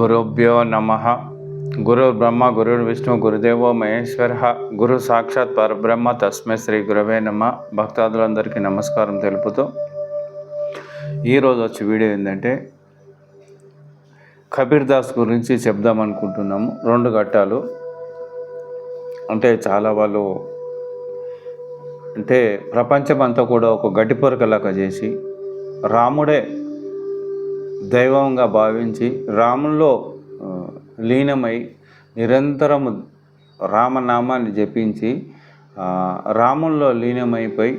గురుభ్యో నమ. గురు బ్రహ్మ గురు విష్ణు గురుదేవో మహేశ్వర. గురు సాక్షాత్ పరబ్రహ్మ తస్మై శ్రీ గురవే నమ. భక్తాదులందరికీ నమస్కారం తెలుపుతూ ఈరోజు వచ్చే వీడియో ఏంటంటే కబీర్ దాస్ గురించి చెప్దాం అనుకుంటున్నాము. రెండు ఘట్టాలు. అంటే చాలా వాళ్ళు అంటే ప్రపంచమంతా కూడా ఒక గడ్డిపొరకలాగా చేసి రాముడే దైవంగా భావించి రాముల్లో లీనమై నిరంతరము రామనామాన్ని జపించి రాముల్లో లీనమైపోయి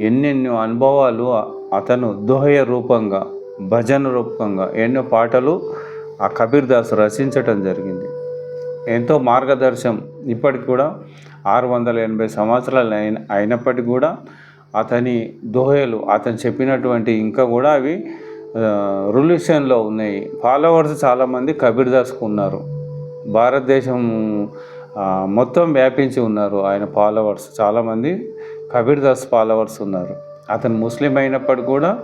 ఎన్నెన్నో అనుభవాలు అతను దోహయ రూపంగా భజన రూపంగా ఎన్నో పాటలు ఆ కబీర్ దాస్ రచించటం జరిగింది. ఎంతో మార్గదర్శనం ఇప్పటికి కూడా ఆరు వందల ఎనభై సంవత్సరాలు అయిన అయినప్పటికీ కూడా అతని దోహలు అతను చెప్పినటువంటి ఇంకా కూడా అవి రిలీషన్లో ఉన్నాయి. ఫాలోవర్స్ చాలామంది కబీర్ దాస్కు ఉన్నారు. భారతదేశం మొత్తం వ్యాపించి ఉన్నారు ఆయన ఫాలోవర్స్ చాలామంది కబీర్ దాస్ ఫాలోవర్స్ ఉన్నారు. అతను ముస్లిం అయినప్పటికీ కూడా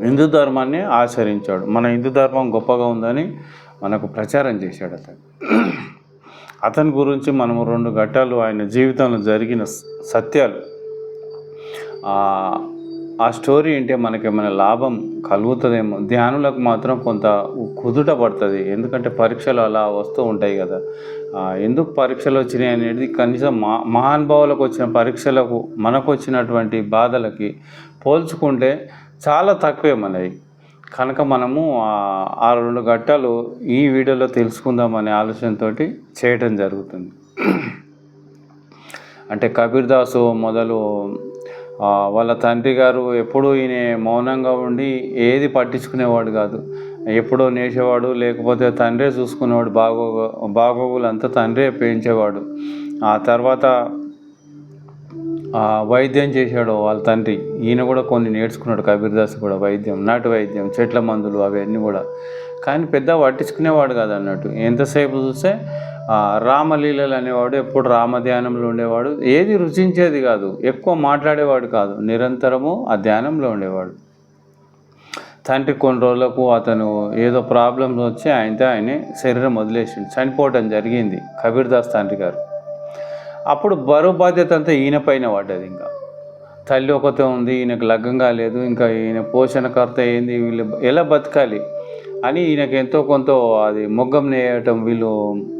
హిందూ ధర్మాన్ని ఆచరించాడు. మన హిందూ ధర్మం గొప్పగా ఉందని మనకు ప్రచారం చేశాడు అతను. అతని గురించి మనము రెండు ఘట్టాలు ఆయన జీవితంలో జరిగిన సత్యాలు. ఆ స్టోరీ అంటే మనకి ఏమైనా లాభం కలుగుతుందేమో. ధ్యానులకు మాత్రం కొంత కుదుట పడుతుంది. ఎందుకంటే పరీక్షలు అలా వస్తూ ఉంటాయి కదా. ఎందుకు పరీక్షలు వచ్చినాయి అనేది కనీసం మా మహానుభావులకు వచ్చిన పరీక్షలకు మనకు వచ్చినటువంటి బాధలకి పోల్చుకుంటే చాలా తక్కువే మనవి. కనుక మనము ఆ- రెండు ఘట్టాలు ఈ వీడియోలో తెలుసుకుందామనే ఆలోచనతో చేయటం జరుగుతుంది. అంటే కబీర్ దాసు మొదలు వాళ్ళ తండ్రి గారు ఎప్పుడూ ఈయన మౌనంగా ఉండి ఏది పట్టించుకునేవాడు కాదు. ఎప్పుడో నేసేవాడు లేకపోతే తండ్రే చూసుకునేవాడు బాగో బాగోగులు అంతా తండ్రే పెంచేవాడు. ఆ తర్వాత వైద్యం చేశాడు వాళ్ళ తండ్రి. ఈయన కూడా కొన్ని నేర్చుకున్నాడు కబీర్దాస్ కూడా వైద్యం నాటు వైద్యం చెట్ల మందులు అవన్నీ కూడా. కానీ పెద్ద పట్టించుకునేవాడు కాదు అన్నట్టు ఎంతసేపు చూస్తే రామలీలలు అనేవాడు ఎప్పుడు రామధ్యానంలో ఉండేవాడు ఏది రుచించేది కాదు ఎక్కువ మాట్లాడేవాడు కాదు నిరంతరము ఆ ధ్యానంలో ఉండేవాడు. తండ్రి కొన్ని రోజులకు అతను ఏదో ప్రాబ్లమ్స్ వచ్చి ఆయనతో ఆయన శరీరం వదిలేసిండు. చనిపోవటం జరిగింది కబీర్ దాస్ తండ్రి గారు. అప్పుడు బరువు బాధ్యత అంతా ఈయన పైన పడ్డది ఇంకా. తల్లి ఒకతే ఉంది ఈయనకు లగ్గం కాలేదు ఇంకా ఈయన పోషణకర్త ఏంది వీళ్ళు ఎలా బతకాలి? అని ఈయనకి ఎంతో కొంత అది మొగ్గం నేయటం వీళ్ళు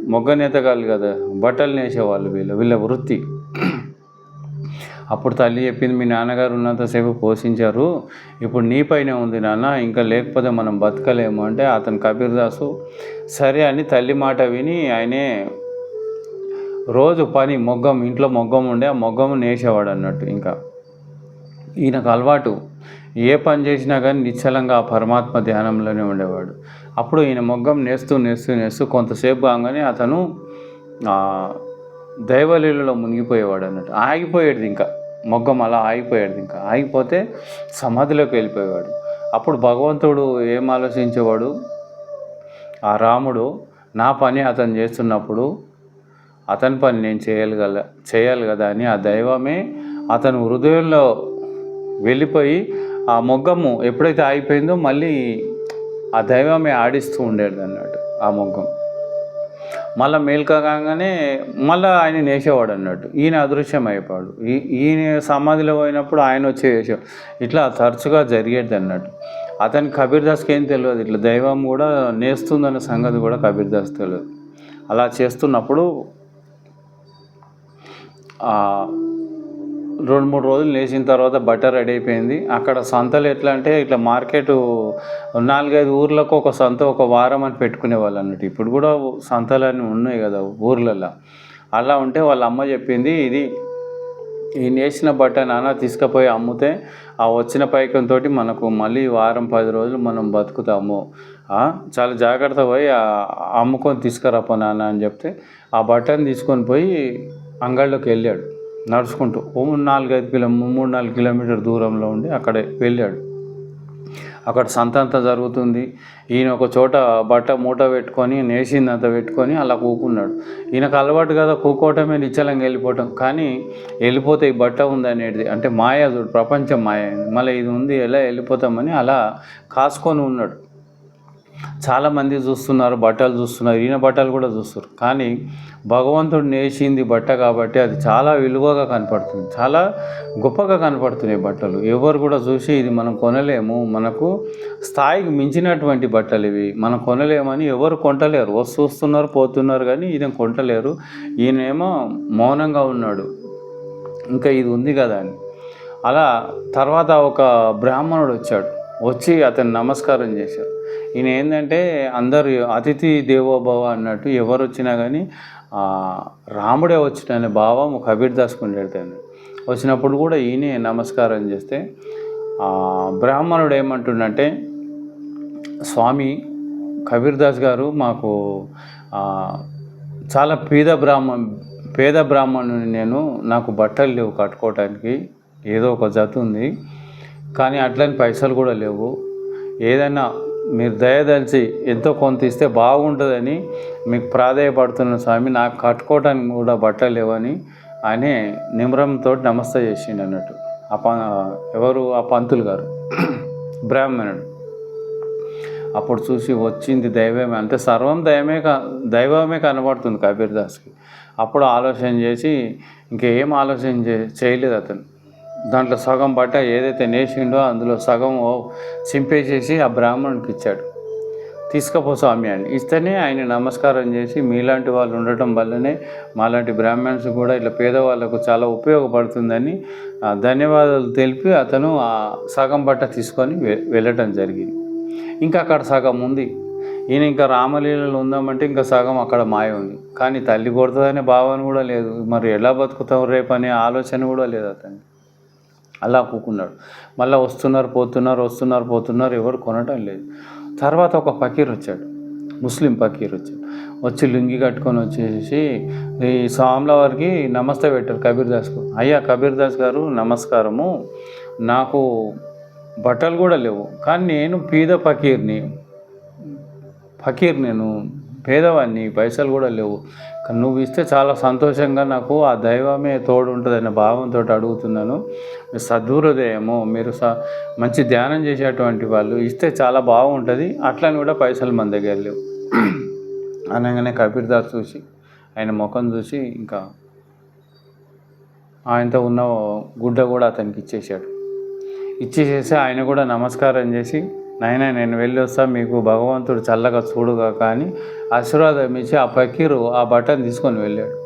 మొగ్గ నేతగాళ్ళు కదా బట్టలు నేసేవాళ్ళు వీళ్ళు వీళ్ళ వృత్తి. అప్పుడు తల్లి చెప్పింది మీ నాన్నగారు ఉన్నంతసేపు పోషించారు ఇప్పుడు నీపైనే ఉంది నాన్న ఇంకా లేకపోతే మనం బతకలేము. అంటే అతను కబీర్దాసు సరే అని తల్లి మాట విని ఆయనే రోజు పని మొగ్గం ఇంట్లో మొగ్గం ఉండే ఆ మొగ్గం నేసేవాడు అన్నట్టు ఇంకా. ఈయనకు అలవాటు. ఏ పని చేసినా కానీ నిశ్చలంగా ఆ పరమాత్మ ధ్యానంలోనే ఉండేవాడు. అప్పుడు ఈయన మొగ్గం నేస్తూ నేస్తూ నేస్తూ కొంతసేపు కాగానే అతను దైవలీలలో మునిగిపోయేవాడు అన్నట్టు. ఆగిపోయేది ఇంకా. మొగ్గం అలా ఆగిపోయేది ఇంకా. ఆగిపోతే సమాధిలోకి వెళ్ళిపోయేవాడు. అప్పుడు భగవంతుడు ఏం ఆలోచించేవాడు? ఆ రాముడు నా పని అతను చేస్తున్నప్పుడు అతని పని నేను చేయాలి చేయాలి కదా అని ఆ దైవమే అతను హృదయంలో వెళ్ళిపోయి ఆ మొగ్గము ఎప్పుడైతే ఆగిపోయిందో మళ్ళీ ఆ దైవమే ఆడిస్తూ ఉండేది అన్నట్టు ఆ మొగ్గం. మళ్ళీ మేల్కా కాగానే మళ్ళీ ఆయన నేసేవాడు అన్నట్టు. ఈయన అదృశ్యం అయిపోయాడు ఈ ఈయన సమాధిలో పోయినప్పుడు ఆయన వచ్చి వేసేవాడు. ఇట్లా తరచుగా జరిగేది అన్నట్టు. అతని కబీర్ దాస్కి ఏం తెలియదు. ఇట్లా దైవం కూడా నేస్తుందన్న సంగతి కూడా కబీర్ దాస్ తెలియదు. అలా చేస్తున్నప్పుడు రెండు మూడు రోజులు లేచిన తర్వాత బట్టర్ రెడీ అయిపోయింది. అక్కడ సంతలు ఎట్లా అంటే ఇట్లా మార్కెట్ నాలుగైదు ఊర్లకు ఒక సంత ఒక వారం అని పెట్టుకునే వాళ్ళు అన్నట్టు. ఇప్పుడు కూడా సంతలు అన్నీ ఉన్నాయి కదా ఊర్లలో అలా ఉంటే వాళ్ళ అమ్మ చెప్పింది ఇది ఈ నేసిన బట్ట నాన్న తీసుకుపోయి అమ్మితే ఆ వచ్చిన పైకంతో మనకు మళ్ళీ వారం పది రోజులు మనం బతుకుతాము. చాలా జాగ్రత్త పోయి అమ్ముకొని తీసుకురాపో నాన్న అని చెప్తే ఆ బట్టను తీసుకొని పోయి అంగళ్ళలోకి వెళ్ళాడు. నడుచుకుంటూ ఓ నాలుగైదు కిలో మూడు నాలుగు కిలోమీటర్ దూరంలో ఉండి అక్కడే వెళ్ళాడు. అక్కడ సంతంత జరుగుతుంది. ఈయన ఒక చోట బట్ట మూట పెట్టుకొని నేసిందంతా పెట్టుకొని అలా కూకున్నాడు. ఈయనకు అలవాటు కదా కూకోవటమే నిశ్చలంగా వెళ్ళిపోవటం. కానీ వెళ్ళిపోతే ఈ బట్ట ఉంది అనేది అంటే మాయ చూడు ప్రపంచం మాయ మళ్ళీ ఇది ఉంది ఎలా వెళ్ళిపోతామని అలా కాసుకొని ఉన్నాడు. చాలామంది చూస్తున్నారు బట్టలు చూస్తున్నారు ఈయన బట్టలు కూడా చూస్తారు కానీ భగవంతుడు నేసింది బట్ట కాబట్టి అది చాలా విలువగా కనపడుతుంది చాలా గొప్పగా కనపడుతున్నాయి బట్టలు. ఎవరు కూడా చూసి ఇది మనం కొనలేము మనకు స్థాయికి మించినటువంటి బట్టలు ఇవి. మనం కొనలేమని ఎవరు కొంటలేరు. వస్తు వస్తున్నారు పోతున్నారు కానీ ఈయన కొంటలేరు. ఈయనేమో మౌనంగా ఉన్నాడు. ఇంకా ఇది ఉంది కదా అని. అలా తర్వాత ఒక బ్రాహ్మణుడు వచ్చాడు. వచ్చి అతను నమస్కారం చేశారు. ఈయన ఏంటంటే అందరు అతిథి దేవోభవ అన్నట్టు ఎవరు వచ్చినా కానీ రాముడే వచ్చిన భావం కబీర్ దాస్ ఉండేది వచ్చినప్పుడు కూడా ఈయనే నమస్కారం చేస్తే బ్రాహ్మణుడు ఏమంటుండంటే స్వామి కబీర్ దాస్ గారు మాకు చాలా పేద బ్రాహ్మణ పేద బ్రాహ్మణుని నేను నాకు బట్టలు లేవు కట్టుకోవటానికి. ఏదో ఒక జత ఉంది. కానీ అట్లని పైసలు కూడా లేవు. ఏదైనా మీరు దయదలిచి ఎంతో కొంత ఇస్తే బాగుంటుందని మీకు ప్రాధాయపడుతున్న స్వామి నాకు కట్టుకోవడానికి కూడా బట్టలు లేవని ఆయనే నిమ్రంతో నమస్తే చేసిండు అన్నట్టు. ఆ ప ఎవరు? ఆ పంతులు గారు. బ్రాహ్మణుడు. అప్పుడు చూసి వచ్చింది దైవమే. అంటే సర్వం దైవమే క దైవమే కనబడుతుంది కబీర్దాస్కి. అప్పుడు ఆలోచన చేసి ఇంకేం ఆలోచన చే చేయలేదు అతను. దాంట్లో సగం బట్ట ఏదైతే నేసిండో అందులో సగం చింపేసేసి ఆ బ్రాహ్మణునికి ఇచ్చాడు. తీసుకపో స్వామి అని. ఇస్తేనే ఆయన నమస్కారం చేసి మీలాంటి వాళ్ళు ఉండటం వల్లనే మాలాంటి బ్రాహ్మణ్స్ కూడా ఇట్లా పేదవాళ్ళకు చాలా ఉపయోగపడుతుందని ధన్యవాదాలు తెలిపి అతను ఆ సగం బట్ట తీసుకొని వెళ్ళటం జరిగింది. ఇంకా అక్కడ సగం ఉంది. ఈయన ఇంకా రామలీలలో ఉందామంటే ఇంకా సగం అక్కడ మాయ ఉంది. కానీ తల్లి కొడుతుందనే భావన కూడా లేదు. మరి ఎలా బతుకుతాం రేపు అనే ఆలోచన కూడా లేదు అతనికి. అలా కూకున్నాడు మళ్ళీ వస్తున్నారు పోతున్నారు వస్తున్నారు పోతున్నారు ఎవరు కొనటం లేదు. తర్వాత ఒక ఫకీర్ వచ్చాడు. ముస్లిం ఫకీర్ వచ్చాడు. వచ్చి లుంగి కట్టుకొని వచ్చేసి ఈ స్వాముల వారికి నమస్తే పెట్టారు కబీర్ దాస్కు అయ్యా కబీర్ దాస్ గారు నమస్కారము. నాకు బట్టలు కూడా లేవు. కానీ నేను పీద ఫకీర్ని ఫకీర్ నేను పేదవాడిని పైసలు కూడా లేవు. కానీ నువ్వు ఇస్తే చాలా సంతోషంగా నాకు ఆ దైవమే తోడు ఉంటుందనే భావంతో అడుగుతున్నాను. మీ సద్హృదయము మీరు స మంచి ధ్యానం చేసేటువంటి వాళ్ళు ఇస్తే చాలా బాగుంటుంది. అట్లని కూడా పైసలు మన దగ్గర లేవు. అనగానే కబీర్ దాస్ చూసి ఆయన ముఖం చూసి ఇంకా ఆయనతో ఉన్న గుడ్డ కూడా అతనికి ఇచ్చేసాడు ఇచ్చేసేసి ఆయన కూడా నమస్కారం చేసి నాయన నేను వెళ్ళి వస్తా మీకు భగవంతుడు చల్లగా చూడుగా కానీ ఆశీర్వాదం ఇచ్చి ఆ ఫకీరు ఆ బట్టను తీసుకొని వెళ్ళాడు.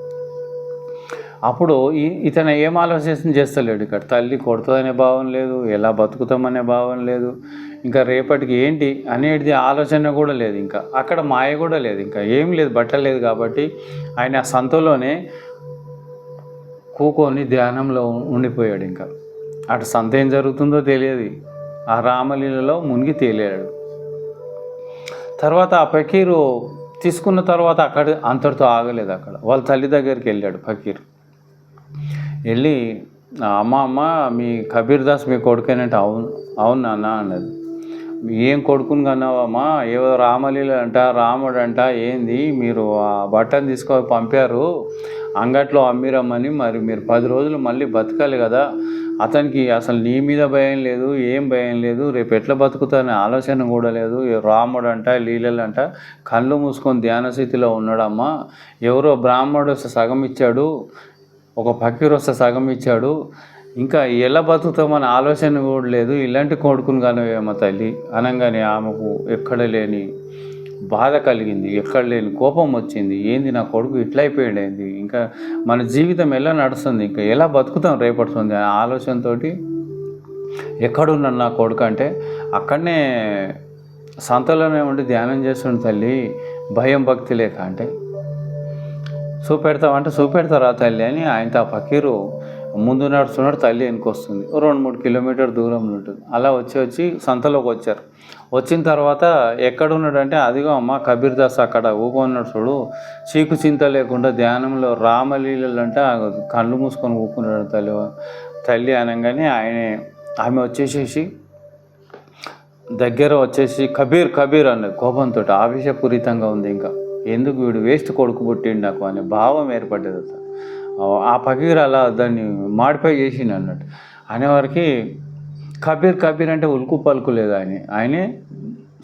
అప్పుడు ఈ ఇతను ఏం ఆలోచన చేస్తలేడు ఇక్కడ. తల్లి కొడుతుందనే భావం లేదు ఎలా బతుకుతామనే భావం లేదు ఇంకా రేపటికి ఏంటి అనేది ఆలోచన కూడా లేదు ఇంకా. అక్కడ మాయ కూడా లేదు ఇంకా. ఏం లేదు బట్టలేదు కాబట్టి ఆయన ఆ సంతలోనే కూకొని ధ్యానంలో ఉండిపోయాడు ఇంకా. అటు సంత ఏం జరుగుతుందో తెలియదు. ఆ రామలీలలో మునిగి తేలాడు. తర్వాత ఆ ఫకీరు తీసుకున్న తర్వాత అక్కడ అంతటితో ఆగలేదు అక్కడ. వాళ్ళ తల్లి దగ్గరికి వెళ్ళాడు ఫకీర్. వెళ్ళి అమ్మ అమ్మ మీ కబీర్ దాస్ మీ కొడుకేనంటే అవును అవును నాన్న అన్నది. ఏం కొడుకుని కన్నావమ్మా ఏవో రామలీల అంట రాముడు అంట ఏంది? మీరు ఆ బట్టను తీసుకొని పంపారు. అంగట్లో అమ్మిరమ్మని మరి మీరు పది రోజులు మళ్ళీ బతకాలి కదా. అతనికి అసలు నీ మీద భయం లేదు ఏం భయం లేదు. రేపు ఎట్లా బతుకుతానే ఆలోచన కూడా లేదు. రాముడు అంట లీలలు అంట కళ్ళు మూసుకొని ధ్యాన స్థితిలో ఉన్నాడమ్మా. ఎవరో బ్రాహ్మడు వస్తే సగం ఇచ్చాడు ఒక ఫకీర్ వస్తే సగం ఇచ్చాడు. ఇంకా ఎలా బతుకుతామని ఆలోచన కూడా లేదు. ఇలాంటి కొడుకుని కానివేమో తల్లి అనగానే ఆమెకు ఎక్కడ లేని బాధ కలిగింది. ఎక్కడ లేని కోపం వచ్చింది. ఏంది నా కొడుకు ఇట్లా అయిపోయాడు ఏంది ఇంకా మన జీవితం ఎలా నడుస్తుంది? ఇంకా ఎలా బతుకుతాం రేపడుతుంది అనే ఆలోచనతో ఎక్కడున్నాను నా కొడుకు అంటే అక్కడనే సంతలోనే ఉండి ధ్యానం చేస్తుండు తల్లి భయం భక్తి లేక అంటే. చూపెడతామంటే చూపెడతారా తల్లి అని ఆయనతో ఆ ఫకీరు ముందు నడుస్తున్నాడు తల్లి వెనుకొస్తుంది రెండు మూడు కిలోమీటర్ దూరంలో ఉంటుంది. అలా వచ్చి వచ్చి సంతలోకి వచ్చారు. వచ్చిన తర్వాత ఎక్కడున్నాడంటే అదిగో అమ్మ కబీర్ దాస్ అక్కడ ఊకున్నాడు చూడు. చీకు చింత లేకుండా ధ్యానంలో రామలీలలు అంటే కళ్ళు మూసుకొని ఊకున్నాడు తల్లి తల్లి అనగానే ఆయన ఆమె వచ్చేసేసి దగ్గర వచ్చేసి కబీర్ కబీర్ అన్నది కోపంతో ఆవేశపూరితంగా ఉంది ఇంకా. ఎందుకు వీడు వేస్ట్ కొడుకు పుట్టిండు నాకు? అనే భావం ఏర్పడ్డది ఆ పకీర్ అలా దాన్ని మాడిఫై చేసిండు అన్నట్టు. అనేవారికి కబీర్ కబీర్ అంటే ఉలుకు పలుకు లేదు ఆయన. ఆయనే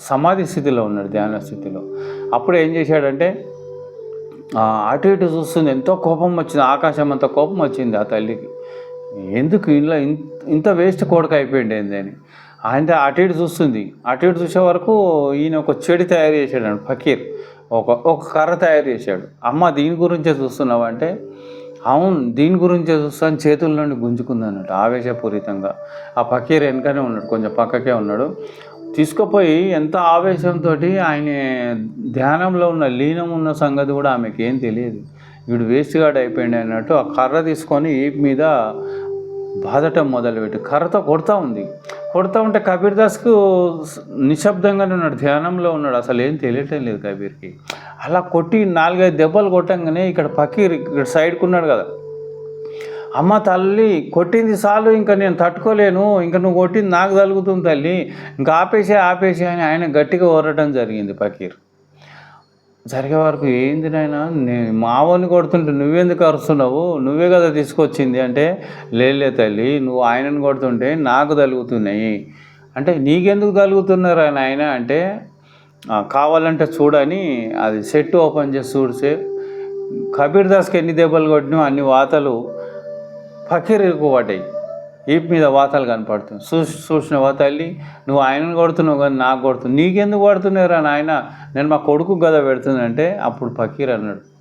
సమాధి స్థితిలో ఉన్నాడు ధ్యాన స్థితిలో. అప్పుడు ఏం చేశాడంటే అటు ఇటు చూస్తుంది ఎంతో కోపం వచ్చింది ఆకాశం అంత కోపం వచ్చింది ఆ తల్లికి. ఎందుకు ఇలా ఇంత ఇంత వేస్ట్ కోడక అయిపోయింది ఏంది అని. ఆయన అటు ఇటు చూస్తుంది. అటు ఇటు చూసే వరకు ఈయన ఒక చెడి తయారు చేశాడు ఫకీర్. ఒక ఒక కర్ర తయారు చేశాడు. అమ్మ దీని గురించే చూస్తున్నావు అంటే అవును దీని గురించి చూస్తాను చేతుల నుండి గుంజుకుంది అన్నట్టు ఆవేశపూరితంగా. ఆ ఫకీర్ వెనకనే ఉన్నాడు కొంచెం పక్కకే ఉన్నాడు. తీసుకుపోయి ఎంత ఆవేశంతో ఆయన ధ్యానంలో ఉన్న లీనం ఉన్న సంగతి కూడా ఆమెకి ఏం తెలియదు. వీడు వేస్ట్ గార్డ్ అయిపోయింది అన్నట్టు ఆ కర్ర తీసుకొని ఈప్ మీద బాధటం మొదలుపెట్టి. కర్రతో కొడతా ఉంది. కొడతా ఉంటే కబీర్ దాస్కు నిశ్శబ్దంగానే ఉన్నాడు. ధ్యానంలో ఉన్నాడు. అసలు ఏం తెలియటం లేదు కబీర్కి. అలా కొట్టి నాలుగైదు దెబ్బలు కొట్టంగానే ఇక్కడ పకీర్ ఇక్కడ సైడ్కున్నాడు కదా. అమ్మ తల్లి కొట్టింది చాలు ఇంకా నేను తట్టుకోలేను. ఇంకా నువ్వు కొట్టింది నాకు తలుగుతుంది తల్లి. ఇంకా ఆపేసే ఆపేసే అని ఆయన గట్టిగా ఓరటం జరిగింది పకీర్. జరిగే వరకు ఏంది నాయన? నేను మావని కొడుతుంటే నువ్వెందుకు అరుస్తున్నావు? నువ్వే కదా తీసుకొచ్చింది. అంటే లేలే తల్లి నువ్వు ఆయనను కొడుతుంటే నాకు తలుగుతున్నాయి. అంటే నీకెందుకు కలుగుతున్నారు ఆయన అంటే కావాలంటే చూడని అది సెట్ ఓపెన్ చేసి చూడితే కబీర్ దాస్కి ఎన్ని దెబ్బలు కొట్టినా అన్ని వాతలు ఫకీర్ పడ్డాయి. ఈప్ మీద వాతాలు కనపడుతుంది చూసి చూసినవా తల్లి నువ్వు ఆయనను కొడుతున్నావు కానీ నాకు కొడుతున్నావు. నీకెందుకు కొడుతున్నారా నాయన? నేను మా కొడుకు గద పెడుతుందంటే అప్పుడు ఫకీర్ అన్నాడు.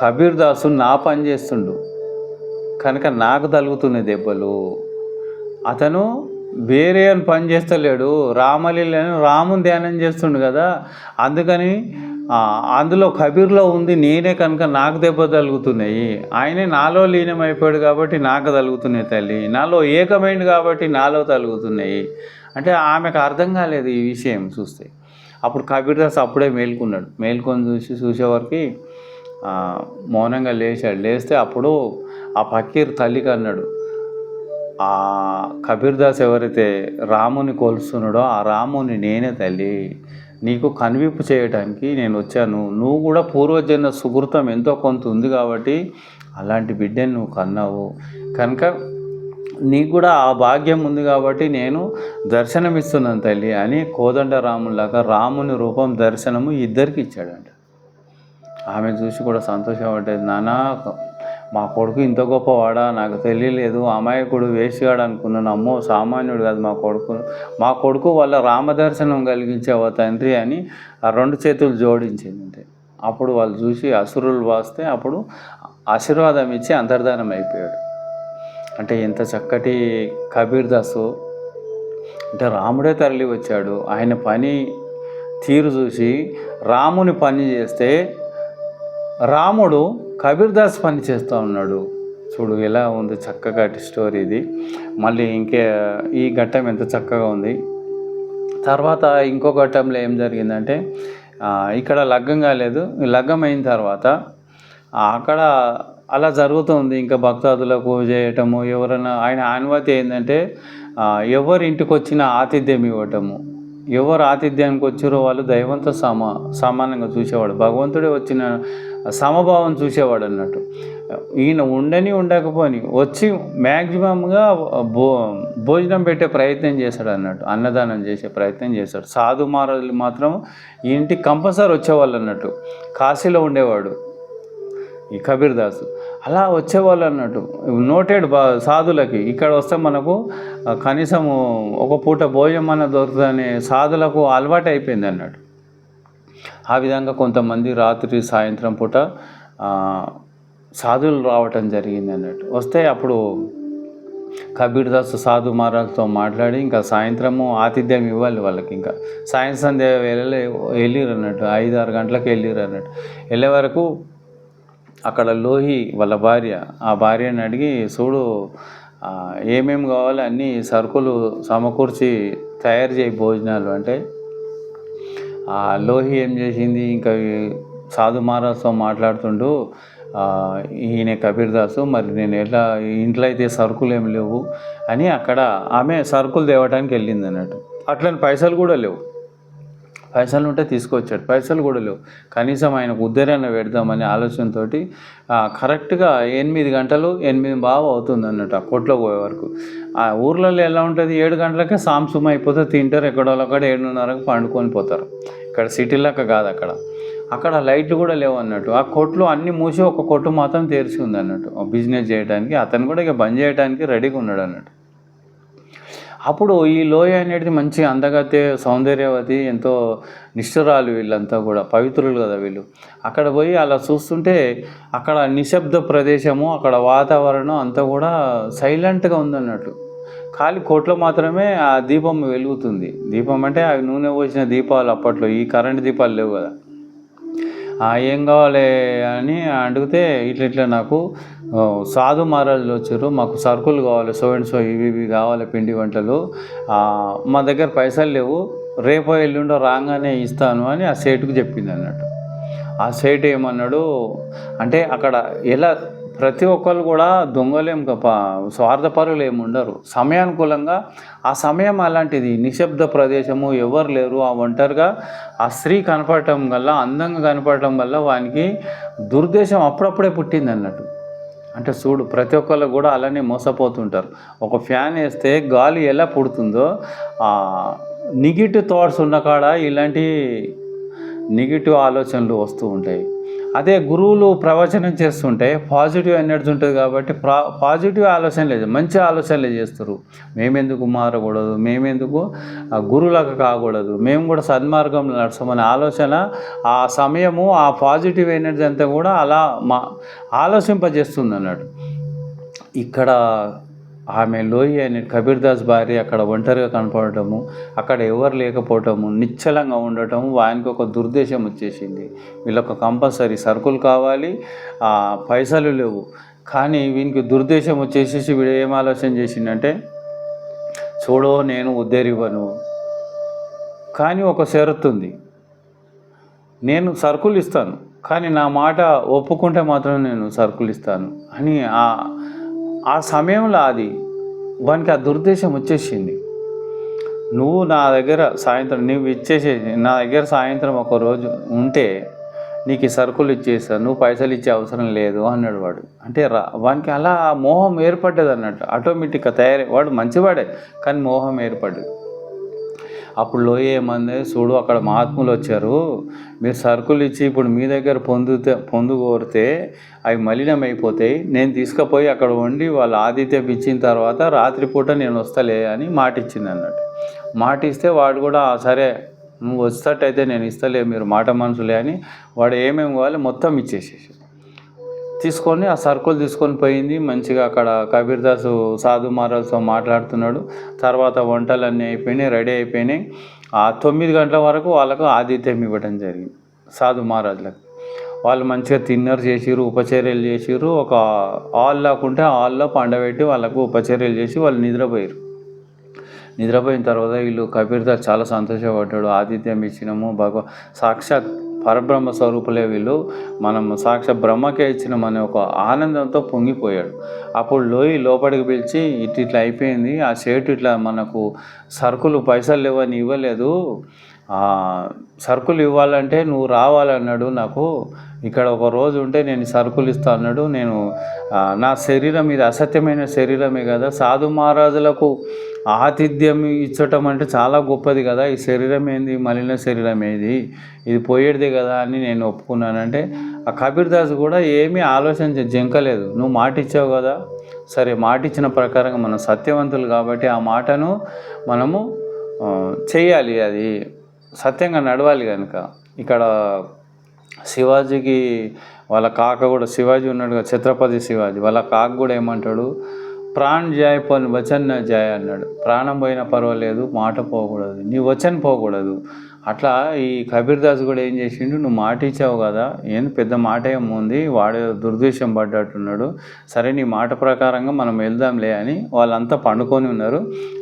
కబీర్ దాసు నా పని చేస్తుండు. కనుక నాకు తలుగుతున్నాయి దెబ్బలు. అతను వేరే అని పని చేస్తలేడు. రామలీలని రాముని ధ్యానం చేస్తుండు కదా అందుకని అందులో కబీర్లో ఉంది నేనే కనుక నాకు దెబ్బ తలుగుతున్నాయి ఆయనే నాలో లీనమైపోయాడు కాబట్టి నాకు తలుగుతున్నాయి తల్లి. నాలో ఏకమైంది కాబట్టి నాలో తలుగుతున్నాయి అంటే ఆమెకు అర్థం కాలేదు ఈ విషయం చూస్తే. అప్పుడు కబీర్ దాస్ అప్పుడే మేల్కొన్నాడు. మేల్కొని చూసి చూసేవారికి మౌనంగా లేచాడు. లేస్తే అప్పుడు ఆ ఫకీర్ తల్లికి అన్నాడు ఆ కబీర్ దాస్ ఎవరైతే రాముని కొలుస్తున్నాడో ఆ రాముని నేనే తల్లి. నీకు కనువిప్పు చేయడానికి నేను వచ్చాను. నువ్వు కూడా పూర్వజన్మ సుకృతం ఎంతో కొంత ఉంది కాబట్టి అలాంటి బిడ్డని నువ్వు కన్నావు. కనుక నీకు కూడా ఆ భాగ్యం ఉంది కాబట్టి నేను దర్శనమిస్తున్నాను తల్లి అని కోదండ రాములాగా రాముని రూపం దర్శనము ఇద్దరికి ఇచ్చాడంట. ఆమె చూసి కూడా సంతోషపడ్డది నానా మా కొడుకు ఇంత గొప్పవాడా? నాకు తెలియలేదు. అమాయకుడు వేసిగాడు అనుకున్నాను. అమ్మో సామాన్యుడు కాదు మా కొడుకు. మా కొడుకు వాళ్ళ రామదర్శనం కలిగించావా తండ్రి అని ఆ రెండు చేతులు జోడించింది అంటే అప్పుడు వాళ్ళు చూసి అసురులు వాస్తే అప్పుడు ఆశీర్వాదం ఇచ్చి అంతర్ధానం అయిపోయాడు. అంటే ఎంత చక్కటి కబీర్ దాసు. అంటే రాముడే తరలి వచ్చాడు. ఆయన పని తీరు చూసి రాముని పని చేస్తే రాముడు కబీర్ దాస్ పని చేస్తూ ఉన్నాడు. చూడు ఎలా ఉంది చక్కగా స్టోరీ ఇది. మళ్ళీ ఇంకే ఈ ఘట్టం ఎంత చక్కగా ఉంది. తర్వాత ఇంకో ఘట్టంలో ఏం జరిగిందంటే ఇక్కడ లగ్గం కాలేదు. లగ్గం అయిన తర్వాత అక్కడ అలా జరుగుతుంది. ఇంకా భక్తాదులకు చేయటము ఎవరైనా ఆయన అనుమతి ఏంటంటే ఎవరి ఇంటికి వచ్చిన ఆతిథ్యం ఇవ్వటము. ఎవరు ఆతిథ్యానికి వచ్చారో వాళ్ళు దైవంతో సమా సమానంగా చూసేవాడు భగవంతుడే వచ్చిన సమభావం చూసేవాడు అన్నట్టు. ఈయన ఉండని ఉండకపోని వచ్చి మ్యాక్సిమంగా భో భోజనం పెట్టే ప్రయత్నం చేశాడు అన్నట్టు. అన్నదానం చేసే ప్రయత్నం చేశాడు. సాధు మహారాజులు మాత్రం ఈ ఇంటికి కంపల్సరీ వచ్చేవాళ్ళు అన్నట్టు. కాశీలో ఉండేవాడు ఈ కబీర్ దాసు అలా వచ్చేవాళ్ళు అన్నట్టు. నోటెడ్ బా సాధులకి ఇక్కడ వస్తే మనకు కనీసం ఒక పూట భోజనం అన్న దొరుకుతుందనే సాధులకు అలవాటు అయిపోయింది అన్నట్టు. ఆ విధంగా కొంతమంది రాత్రి సాయంత్రం పూట సాధువులు రావటం జరిగింది అన్నట్టు. వస్తే అప్పుడు కబీర్ దాస్ సాధు మహారాజుతో మాట్లాడి ఇంకా సాయంత్రము ఆతిథ్యం ఇవ్వాలి వాళ్ళకి. ఇంకా సాయంత్రం సంధ్య వెళ్ళలే వెళ్ళిరు అన్నట్టు ఐదు ఆరు గంటలకు వెళ్ళిరు అన్నట్టు. వెళ్ళే వరకు అక్కడ లోహి వాళ్ళ భార్య ఆ భార్యని అడిగి చూడు ఏమేమి కావాలో అన్ని సరుకులు సమకూర్చి తయారు చేయి భోజనాలు. అంటే లోహి ఏం చేసింది? ఇంకా సాధు మహారాజ్తో మాట్లాడుతుండు. ఈయన కబీర్ దాసు మరి నేను ఎలా ఇంట్లో అయితే సరుకులు ఏం లేవు అని అక్కడ ఆమె సరుకులు తేవటానికి వెళ్ళింది అన్నట్టు. అట్లని పైసలు కూడా లేవు. పైసలు ఉంటే తీసుకొచ్చాడు. పైసలు కూడా లేవు. కనీసం ఆయనకు ఉద్దరణ పెడదామనే ఆలోచనతో కరెక్ట్గా ఎనిమిది గంటలు ఎనిమిది బాగా అవుతుంది అన్నట్టు ఆ కొట్లో పోయే వరకు. ఆ ఊర్లలో ఎలా ఉంటుంది? ఏడు గంటలకే సాంసుమ అయిపోతే తింటారు. ఎక్కడో అక్కడ ఏడున్నరకు పండుకొని పోతారు. ఇక్కడ సిటీలక కాదు అక్కడ. అక్కడ లైట్లు కూడా లేవు అన్నట్టు. ఆ కొట్లు అన్ని మూసి ఒక కొట్టు మాత్రం తెరిచి ఉంది అన్నట్టు. బిజినెస్ చేయడానికి అతను కూడా ఇక బంద్ చేయడానికి రెడీగా ఉన్నాడు అన్నట్టు. అప్పుడు ఈ లోయ అనేది మంచి అందగతే సౌందర్యవతి ఎంతో నిష్ఠురాలు వీళ్ళంతా కూడా పవిత్రులు కదా వీళ్ళు. అక్కడ పోయి అలా చూస్తుంటే అక్కడ నిశ్శబ్ద ప్రదేశము అక్కడ వాతావరణం అంతా కూడా సైలెంట్గా ఉందన్నట్టు ఖాళీ కోట్లో మాత్రమే ఆ దీపం వెలుగుతుంది. దీపం అంటే అవి నూనె పోసిన దీపాలు అప్పట్లో. ఈ కరెంట్ దీపాలు లేవు కదా. ఆ, ఏం కావాలి అని అడిగితే ఇట్లా ఇట్లా నాకు సాధు మహారాజులు వచ్చారు. మాకు సరుకులు కావాలి సో అండ్ సో ఇవి ఇవి కావాలి పిండి వంటలు. మా దగ్గర పైసలు లేవు. రేపో ఎల్లుండో రాగానే ఇస్తాను అని ఆ సేటుకు చెప్పింది అన్నట్టు. ఆ సేటు ఏమన్నాడు అంటే అక్కడ ఎలా ప్రతి ఒక్కరు కూడా దొంగలేం గొప్ప స్వార్థపరులు ఏమి ఉండరు. సమయానుకూలంగా ఆ సమయం అలాంటిది నిశ్శబ్ద ప్రదేశము ఎవరు లేరు ఆ ఒంటరిగా ఆ స్త్రీ కనపడటం వల్ల అందంగా కనపడటం వల్ల వానికి దుర్దేశం అప్పుడప్పుడే పుట్టింది అన్నట్టు. అంటే చూడు ప్రతి ఒక్కళ్ళు కూడా అలానే మోసపోతుంటారు. ఒక ఫ్యాన్ వేస్తే గాలి ఎలా పుడుతుందో ఆ నెగిటివ్ థాట్స్ ఉన్న కాడ ఇలాంటి నెగిటివ్ ఆలోచనలు వస్తూ ఉంటాయి. అదే గురువులు ప్రవచనం చేస్తుంటే పాజిటివ్ ఎనర్జీ ఉంటుంది కాబట్టి ప్రా పాజిటివ్ ఆలోచనలే మంచి ఆలోచనలే చేస్తారు. మేమెందుకు మారకూడదు మేమెందుకు ఆ గురువులకు కాకూడదు మేము కూడా సన్మార్గంలో నడస్తామనే ఆలోచన ఆ సమయము ఆ పాజిటివ్ ఎనర్జీ అంతా కూడా అలా మా ఆలోచింపజేస్తుంది అన్నట్టు ఇక్కడ ఆమె లోయ అనే కబీర్ దాస్ భార్య అక్కడ ఒంటరిగా కనపడటము అక్కడ ఎవరు లేకపోవటము నిశ్చలంగా ఉండటము ఆయనకు ఒక దుర్దేశం వచ్చేసింది. వీళ్ళొక కంపల్సరీ సరుకులు కావాలి ఆ, పైసలు లేవు. కానీ వీనికి దుర్దేశం వచ్చేసేసి వీడు ఏం ఆలోచన చేసిండంటే చూడో నేను ఉద్దరివ్వను కానీ ఒక షరతు ఉంది నేను సరుకులు ఇస్తాను. కానీ నా మాట ఒప్పుకుంటే మాత్రం నేను సరుకులు ఇస్తాను అని ఆ సమయంలో అది వానికి ఆ దుర్దేశం వచ్చేసింది. నువ్వు నా దగ్గర సాయంత్రం నువ్వు ఇచ్చేసేసి నా దగ్గర సాయంత్రం ఒక రోజు ఉంటే నీకు ఈ సరుకులు ఇచ్చేస్తాను నువ్వు పైసలు ఇచ్చే అవసరం లేదు అన్నాడు వాడు. అంటే రా వానికి అలా మోహం ఏర్పడ్డది అన్నట్టు ఆటోమేటిక్గా తయారై వాడు మంచివాడే కానీ మోహం ఏర్పడ్డది. అప్పుడు లోయ ఏమంది? చూడు అక్కడ మహాత్ములు వచ్చారు. మీరు సరుకులు ఇచ్చి ఇప్పుడు మీ దగ్గర పొందుతే పొందుకోరితే అవి మలినం అయిపోతాయి నేను తీసుకుపోయి అక్కడ వండి వాళ్ళ ఆతిథ్యం ఇచ్చిన తర్వాత రాత్రిపూట నేను వస్తలే అని మాట ఇచ్చింది అన్నట్టు. మాట ఇస్తే వాడు కూడా సరే నువ్వు వచ్చేటట్టయితే నేను ఇస్తలే మీరు మాట మనసులే అని వాడు ఏమేమి కావాలి మొత్తం ఇచ్చేసేసి తీసుకొని ఆ సరుకులు తీసుకొని పోయింది. మంచిగా అక్కడ కబీర్దాసు సాధు మహారాజుతో మాట్లాడుతున్నాడు. తర్వాత వంటలన్నీ అయిపోయినాయి రెడీ అయిపోయినాయి. ఆ తొమ్మిది గంటల వరకు వాళ్ళకు ఆతిథ్యం ఇవ్వడం జరిగింది సాధు మహారాజులకు. వాళ్ళు మంచిగా తిన్నర్ చేసిరు ఉపచర్యలు చేసిరు ఒక హాల్ లాకుంటే హాల్లో పండబెట్టి వాళ్ళకు ఉపచర్యలు చేసి వాళ్ళు నిద్రపోయారు నిద్రపోయిన తర్వాత వీళ్ళు కబీర్ దాస్ చాలా సంతోషపడ్డాడు. ఆతిథ్యం ఇచ్చినాము భగవ సాక్షాత్ పరబ్రహ్మ స్వరూపులే వీళ్ళు. మనం సాక్ష బ్రహ్మకే ఇచ్చినామనే ఒక ఆనందంతో పొంగిపోయాడు. అప్పుడు లోయి లోపలికి పిలిచి ఇట్ ఇట్లా అయిపోయింది. ఆ షేట్ ఇట్లా మనకు సరుకులు పైసలు లేవని ఇవ్వలేదు. సరుకులు ఇవ్వాలంటే నువ్వు రావాలన్నాడు నాకు. ఇక్కడ ఒక రోజు ఉంటే నేను సరుకులు ఇస్తా అన్నాడు. నేను నా శరీరం ఇది అసత్యమైన శరీరమే కదా. సాధు మహారాజులకు ఆతిథ్యం ఇచ్చటం అంటే చాలా గొప్పది కదా. ఈ శరీరం ఏంది? మలిన శరీరం ఏది? ఇది పోయేడిదే కదా అని నేను ఒప్పుకున్నానంటే ఆ కబీర్ దాస్ కూడా ఏమీ ఆలోచించ జంకలేదు. నువ్వు మాట ఇచ్చావు కదా. సరే మాట ఇచ్చిన ప్రకారంగా మనం సత్యవంతులు కాబట్టి ఆ మాటను మనము చేయాలి అది. సత్యంగా నడవాలి కనుక. ఇక్కడ శివాజీకి వాళ్ళ కాక కూడా శివాజీ ఉన్నాడు కదా ఛత్రపతి శివాజీ. వాళ్ళ కాక కూడా ఏమంటాడు? ప్రాణ్ జాయ్ పని వచన్ జాయ్ అన్నాడు. ప్రాణం పోయినా పర్వాలేదు మాట పోకూడదు నీ వచన్ పోకూడదు. అట్లా ఈ కబీర్ దాస్ కూడా ఏం చేసిండు? నువ్వు మాట ఇచ్చావు కదా ఏంది పెద్ద మాట ఏముంది వాడు దుర్దేశం పడ్డట్టున్నాడు సరే నీ మాట ప్రకారంగా మనం వెళ్దాంలే అని వాళ్ళంతా పండుకొని ఉన్నారు.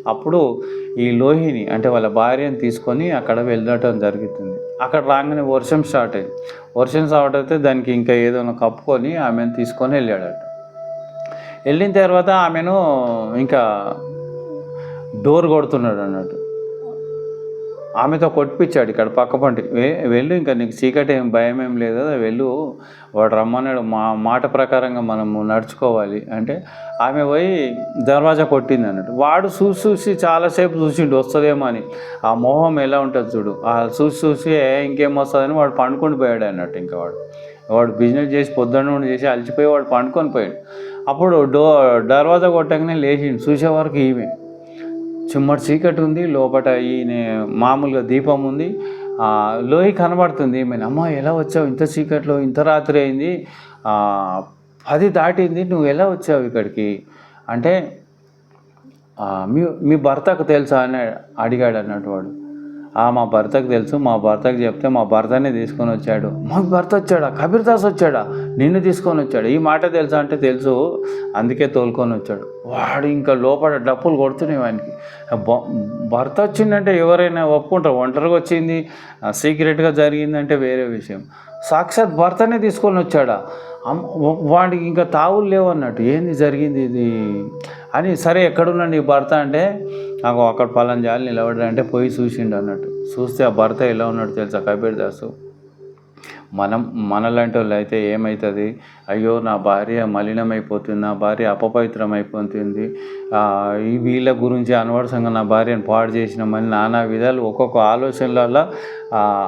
అప్పుడు ఈ లోహిని అంటే వాళ్ళ భార్యను తీసుకొని అక్కడ వెళ్ళటం జరుగుతుంది. అక్కడ రాగానే వర్షం స్టార్ట్ అయింది. వర్షం స్టార్ట్ అయితే దానికి ఇంకా ఏదైనా కప్పుకొని ఆమెను తీసుకొని వెళ్ళాడట. వెళ్ళిన తర్వాత ఆమెను ఇంకా డోర్ కొడుతున్నాడు అన్నట్టు. ఆమెతో కొట్టిపించాడు ఇక్కడ పక్క పంటి. వెళ్ళు ఇంకా నీకు చీకటి ఏం భయం ఏం లేదు కదా వెళ్ళు. వాడు రమ్మన్నాడు. మా మాట ప్రకారంగా మనము నడుచుకోవాలి. అంటే ఆమె పోయి దర్వాజా కొట్టింది అన్నట్టు. వాడు చూసి చూసి చాలాసేపు చూసిండు వస్తుందేమో అని. ఆ మోహం ఎలా ఉంటుంది చూడు. ఆ చూసి చూసి ఇంకేం వస్తుందని వాడు పండుకొని పోయాడు అన్నట్టు ఇంకా వాడు. వాడు బిజినెస్ చేసి పొద్దున్న చేసి అలసిపోయి వాడు పండుకొని పోయాడు. అప్పుడు డో దర్వాజా కొట్టగానే లేచిండు. చూసే వరకు ఈమె. చిమ్మటి చీకటి ఉంది లోపల ఈయన మామూలుగా దీపం ఉంది. లోయ కనబడుతుంది. మేము అమ్మ ఎలా వచ్చావు? ఇంత చీకట్లో ఇంత రాత్రి అయింది. పది దాటింది. నువ్వు ఎలా వచ్చావు ఇక్కడికి? అంటే మీ మీ భర్తకు తెలుసా? అని అడిగాడు అన్నట్టు వాడు. మా భర్తకు తెలుసు మా భర్తకు చెప్తే మా భర్తనే తీసుకొని వచ్చాడు. మా భర్త వచ్చాడా? కబీర్ దాస్ వచ్చాడా? నిన్ను తీసుకొని వచ్చాడు. ఈ మాట తెలుసా అంటే తెలుసు. అందుకే తోలుకొని వచ్చాడు. వాడు ఇంకా లోపల డప్పులు కొడుతున్నాయి వానికి. భర్త వచ్చిందంటే ఎవరైనా ఒప్పుకుంటారు. ఒంటరిగా వచ్చింది సీక్రెట్గా జరిగిందంటే వేరే విషయం. సాక్షాత్ భర్తనే తీసుకొని వచ్చాడా? వాడికి ఇంకా తావులు లేవు అన్నట్టు ఏంది జరిగింది ఇది? అని సరే ఎక్కడున్నాడు నీ భర్త అంటే నాకు అక్కడ పలానా జాలి నిలబడ్డా అంటే పోయి చూసిండు అన్నట్టు. చూస్తే ఆ భర్త ఎలా ఉన్నాడు తెలుసా? కబీర్ దాసు. మనం మనలాంటి వాళ్ళు అయితే ఏమవుతుంది అయ్యో నా భార్య మలినమైపోతుంది నా భార్య అపపవిత్రమైపోతుంది ఈ వీళ్ళ గురించి అనవసరంగా నా భార్యను పాడు చేసినామని నానా విధాలు ఒక్కొక్క ఆలోచనల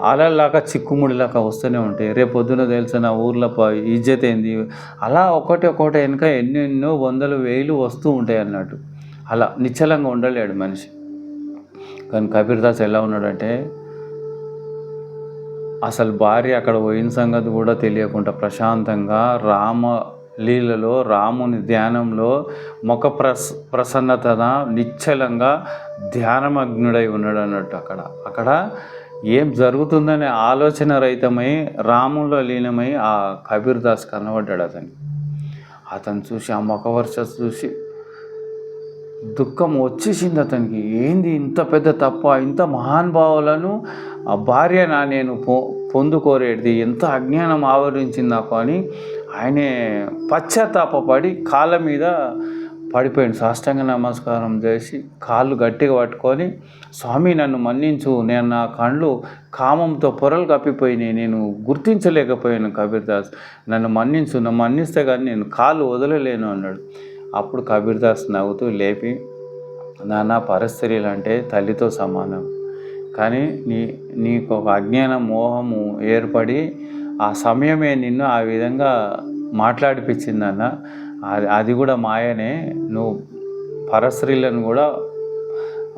అలలాగా చిక్కుముడిలాగా వస్తూనే ఉంటాయి. రేపు పొద్దున తెలుసు నా ఊర్లో ప- ఇజ్జత్ ఏంది అలా ఒకటి ఒకటి వెనుక ఎన్నెన్నో వందలు వేలు వస్తూ ఉంటాయి అన్నట్టు. అలా నిశ్చలంగా ఉండలేడు మనిషి. కానీ కబీర్దాస్ ఎలా ఉన్నాడంటే అసలు భార్య అక్కడ పోయిన సంగతి కూడా తెలియకుండా ప్రశాంతంగా రామ లీలలో రాముని ధ్యానంలో ముఖ ప్రస్ ప్రసన్నతన నిశ్చలంగా ధ్యానమగ్నుడై ఉన్నాడు అన్నట్టు అక్కడ. అక్కడ ఏం జరుగుతుందనే ఆలోచన రహితమై రాములో లీనమై ఆ కబీర్దాస్ కనబడ్డాడు అతని అతను చూసి ఆ ముఖ వర్ష చూసి దుఃఖం వచ్చేసింది అతనికి. ఏంది ఇంత పెద్ద తప్ప? ఇంత మహానుభావులను ఆ భార్య నా నేను పొ పొందుకోరేది ఎంత అజ్ఞానం ఆవరించింది నాకు అని ఆయనే పశ్చాత్తాపడి కాళ్ళ మీద పడిపోయాడు. సాష్టాంగ నమస్కారం చేసి కాళ్ళు గట్టిగా పట్టుకొని స్వామి నన్ను మన్నించు. నేను నా కళ్ళు కామంతో పొరలు కప్పిపోయినాయి. నేను గుర్తించలేకపోయాను కబీర్దాస్. నన్ను మన్నించు. నన్ను మన్నిస్తే కానీ నేను కాళ్ళు వదలలేను అన్నాడు. అప్పుడు కబీర్ దాస్ నవ్వుతూ లేపి నాన్న పరిస్థితులు అంటే తల్లితో సమానం. కానీ నీ నీకు ఒక అజ్ఞాన మోహము ఏర్పడి ఆ సమయమే నిన్ను ఆ విధంగా మాట్లాడిపించిందన్న అది అది కూడా మాయనే. నువ్వు పరస్త్రీలను కూడా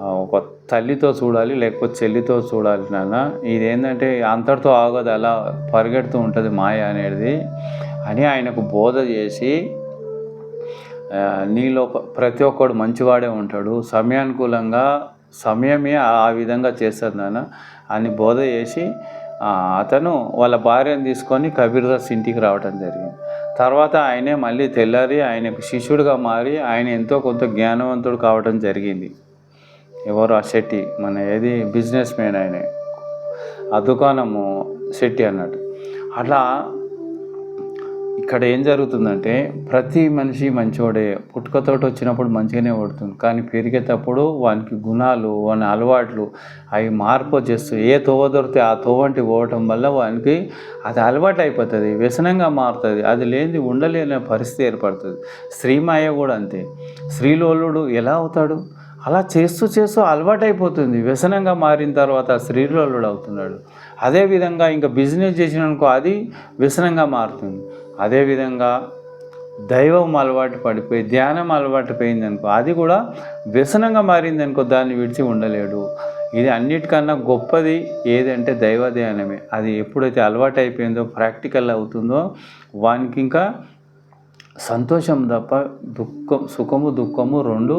ఒక తల్లితో చూడాలి లేకపోతే చెల్లితో చూడాలి నాన్న. ఇదేంటంటే అంతటితో ఆగదు అలా పరిగెడుతూ ఉంటుంది మాయ అనేది అని ఆయనకు బోధ చేసి నీలో ప్రతి ఒక్కడు మంచివాడే ఉంటాడు. సమయానుకూలంగా సమయమే ఆ విధంగా చేస్తుంది నాన్న అని బోధ చేసి అతను వాళ్ళ భార్యను తీసుకొని కబీర్దాస్ ఇంటికి రావడం జరిగింది. తర్వాత ఆయనే మళ్ళీ తెల్లారి ఆయనకు శిష్యుడిగా మారి ఆయన ఎంతో కొంత జ్ఞానవంతుడు కావడం జరిగింది. ఎవరు? ఆ శెట్టి మన ఏది? బిజినెస్ మ్యాన్ ఆయనే. ఆ దుకాణము శెట్టి అన్నట్టు అట్లా ఇక్కడ ఏం జరుగుతుందంటే ప్రతి మనిషి మంచివాడే పుట్టుకతోటి వచ్చినప్పుడు మంచిగానే పడుతుంది కానీ పెరిగేటప్పుడు వానికి గుణాలు వాని అలవాట్లు అవి మార్పు చేస్తూ ఏ తోవ దొరికితే ఆ తోవంటి పోవటం వల్ల వానికి అది అలవాటు అయిపోతుంది వ్యసనంగా మారుతుంది. అది లేనిది ఉండలేని పరిస్థితి ఏర్పడుతుంది. స్త్రీమాయ కూడా అంతే. స్త్రీలోలుడు ఎలా అవుతాడు? అలా చేస్తూ చేస్తూ అలవాటు అయిపోతుంది. వ్యసనంగా మారిన తర్వాత స్త్రీలోలుడు అవుతున్నాడు. అదేవిధంగా ఇంకా బిజినెస్ చేసిననుకో అది వ్యసనంగా మారుతుంది. అదేవిధంగా దైవం అలవాటు పడిపోయి ధ్యానం అలవాటు పోయింది అనుకో అది కూడా వ్యసనంగా మారింది అనుకో దాన్ని విడిచి ఉండలేడు. ఇది అన్నిటికన్నా గొప్పది ఏదంటే దైవ ధ్యానమే. అది ఎప్పుడైతే అలవాటు అయిపోయిందో ప్రాక్టికల్ అవుతుందో వానికి ఇంకా సంతోషం తప్ప దుఃఖం సుఖము దుఃఖము రెండు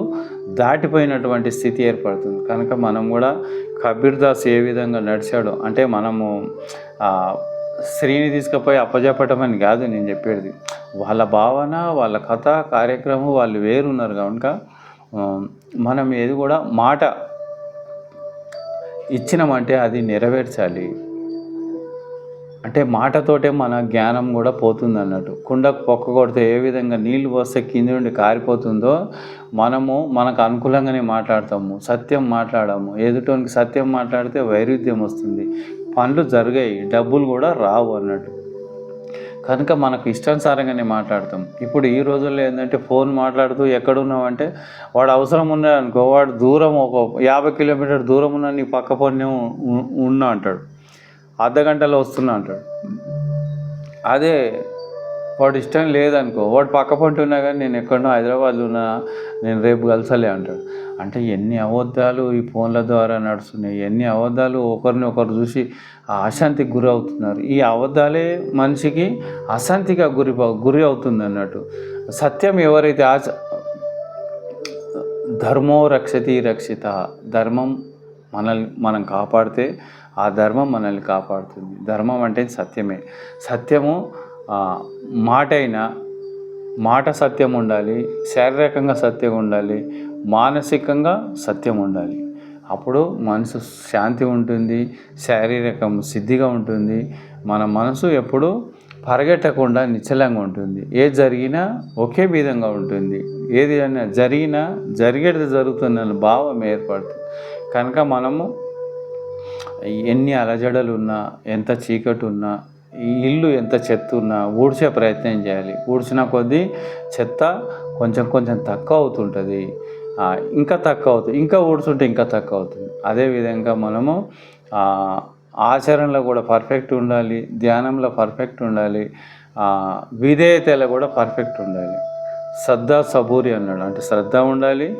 దాటిపోయినటువంటి స్థితి ఏర్పడుతుంది. కనుక మనం కూడా కబీర్ దాస్ ఏ విధంగా నడిచాడో అంటే మనము స్త్రీని తీసుకుపోయి అప్పజెప్పటం అని కాదు నేను చెప్పేది. వాళ్ళ భావన వాళ్ళ కథ కార్యక్రమం వాళ్ళు వేరున్నారు కనుక మనం ఏది కూడా మాట ఇచ్చినామంటే అది నెరవేర్చాలి. అంటే మాటతోటే మన జ్ఞానం కూడా పోతుంది అన్నట్టు. కుండకు పొక్క కొడితే ఏ విధంగా నీళ్ళు పోస్తే కింద నుండి కారిపోతుందో మనము మనకు అనుకూలంగానే మాట్లాడతాము. సత్యం మాట్లాడము. ఎదుటోనికి సత్యం మాట్లాడితే వైరుధ్యం వస్తుంది. పనులు జరిగాయి డబ్బులు కూడా రావు అన్నట్టు. కనుక మనకు ఇష్టానుసారంగానే మాట్లాడతాం. ఇప్పుడు ఈ రోజుల్లో ఏంటంటే ఫోన్ మాట్లాడుతూ ఎక్కడున్నావు అంటే వాడు అవసరం ఉన్నాడు అనుకో వాడు దూరం ఒక యాభై కిలోమీటర్ దూరం ఉన్న నీ పక్క పొన్నే ఉన్నా అంటాడు. అర్ధ గంటలో వస్తున్నా అంటాడు. అదే వాడు ఇష్టం లేదనుకో వాడు పక్క పొంటి ఉన్నా కానీ నేను ఎక్కడో హైదరాబాద్లో ఉన్నా నేను రేపు కలసలే అంటాడు. అంటే ఎన్ని అబద్ధాలు ఈ ఫోన్ల ద్వారా నడుస్తున్నాయి ఎన్ని అబద్ధాలు ఒకరిని ఒకరు చూసి ఆ అశాంతికి గురి అవుతున్నారు. ఈ అబద్ధాలే మనిషికి అశాంతిగా గురి గురి అవుతుంది అన్నట్టు. సత్యం ఎవరైతే ఆచ ధర్మో రక్షతి రక్షిత ధర్మం మనల్ని మనం కాపాడితే ఆ ధర్మం మనల్ని కాపాడుతుంది. ధర్మం అంటే సత్యమే. సత్యము మాట అయినా మాట సత్యం ఉండాలి శారీరకంగా సత్యం ఉండాలి మానసికంగా సత్యం ఉండాలి. అప్పుడు మనసు శాంతి ఉంటుంది శారీరకం సిద్ధిగా ఉంటుంది మన మనసు ఎప్పుడూ పరిగెట్టకుండా నిశ్చలంగా ఉంటుంది. ఏది జరిగినా ఒకే విధంగా ఉంటుంది. ఏది అయినా జరిగినా జరిగేది జరుగుతుందన్న భావం ఏర్పడుతుంది. కనుక మనము ఎన్ని అలజడలు ఉన్నా ఎంత చీకటి ఉన్నా ఇల్లు ఎంత చెత్త ఉన్నా ఊడ్చే ప్రయత్నం చేయాలి. ఊడ్చిన కొద్దీ చెత్త కొంచెం కొంచెం తక్కువ అవుతుంటుంది ఇంకా తక్కువ అవుతుంది ఇంకా ఊడ్చుంటే ఇంకా తక్కువ అవుతుంది అదేవిధంగా మనము ఆచరణలో కూడా పర్ఫెక్ట్ ఉండాలి. ధ్యానంలో పర్ఫెక్ట్ ఉండాలి. విధేయతలో కూడా పర్ఫెక్ట్ ఉండాలి. శ్రద్ధ సబూరి అన్నాడు. అంటే శ్రద్ధ ఉండాలి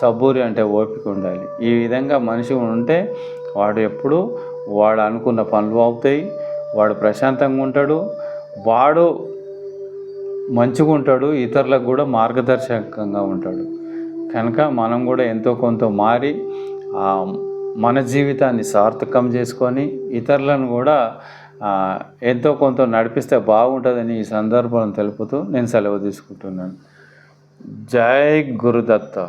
సబూరి అంటే ఓపిక ఉండాలి. ఈ విధంగా మనిషి ఉంటే వాడు ఎప్పుడు వాడు అనుకున్న పనులు అవుతాయి. వాడు ప్రశాంతంగా ఉంటాడు. వాడు మంచిగా ఉంటాడు. ఇతరులకు కూడా మార్గదర్శకంగా ఉంటాడు. కనుక మనం కూడా ఎంతో కొంత మారి మన జీవితాన్ని సార్థకం చేసుకొని ఇతరులను కూడా ఎంతో కొంత నడిపిస్తే బాగుంటుందని ఈ సందర్భం తెలుపుతూ నేను సెలవు తీసుకుంటున్నాను. జై గురుదత్త.